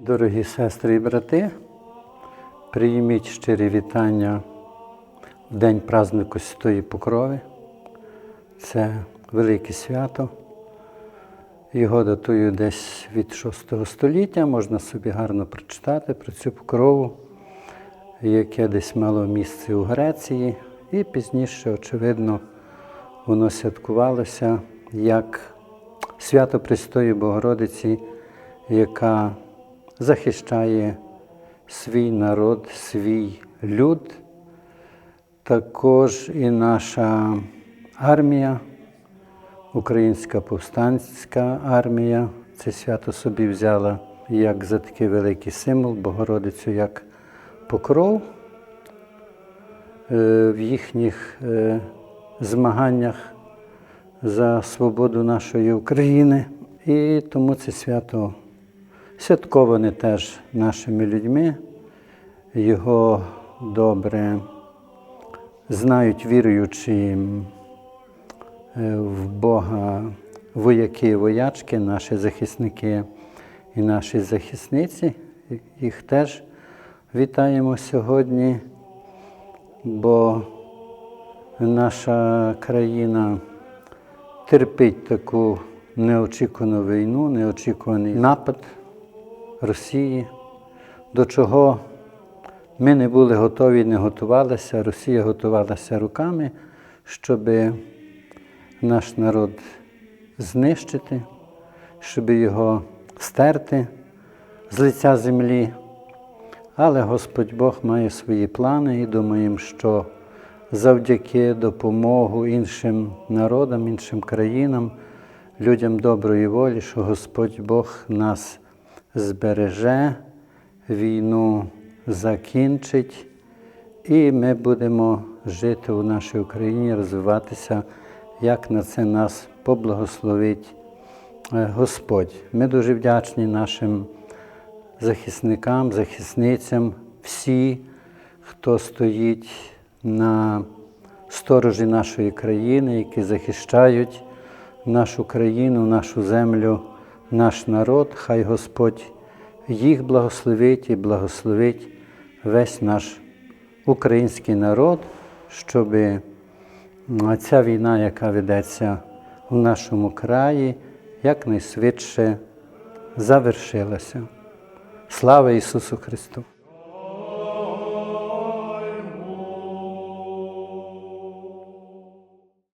Дорогі сестри і брати, прийміть щирі вітання в день празднику Святої Покрови. Це велике свято. Його датую десь від VI століття, можна собі гарно прочитати про цю покрову, яке десь мало місце у Греції, і пізніше, очевидно, воно святкувалося як свято Престої Богородиці, яка захищає свій народ, свій люд. Також і наша армія, Українська повстанська армія, це свято собі взяла як за такий великий символ, Богородицю як покров е, в їхніх е, змаганнях за свободу нашої України. І тому це свято святковане теж нашими людьми. Його добре знають віруючі е, в Бога вояки і воячки, наші захисники і наші захисниці. Їх теж вітаємо сьогодні, бо наша країна терпить таку неочікувану війну, неочікуваний напад Росії, до чого ми не були готові, не готувалися. Росія готувалася руками, щоб наш народ знищити, щоб його стерти з лиця землі. Але Господь Бог має свої плани і думаємо, що завдяки допомогу іншим народам, іншим країнам, людям доброї волі, що Господь Бог нас збереже, війну закінчить, і ми будемо жити у нашій Україні, розвиватися, як на це нас поблагословить е, Господь. Ми дуже вдячні нашим захисникам, захисницям, всі, хто стоїть на сторожі нашої країни, які захищають нашу країну, нашу землю, наш народ. Хай Господь їх благословить і благословить весь наш український народ, щоб ця війна, яка ведеться в нашому краї, якнайшвидше завершилася. Слава Ісусу Христу!